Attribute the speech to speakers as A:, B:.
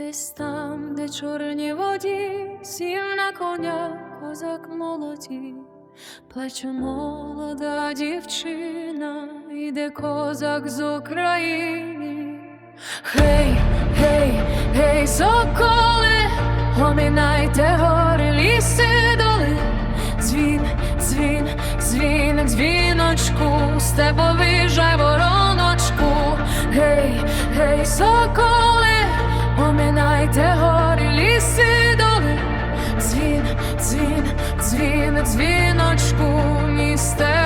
A: Десь там, де чорні воді, сів на коня козак молоді, плаче молода дівчина, іде козак з України. Гей, гей, гей, соколи, оминайте гори, ліси доли, дзвін, дзвін, дзвін, дзвіночку, степовий жай вороночку, гей, гей, соколи оминайте гори, ліси, доли, дзвін, дзвін, дзвін, дзвіночку місте.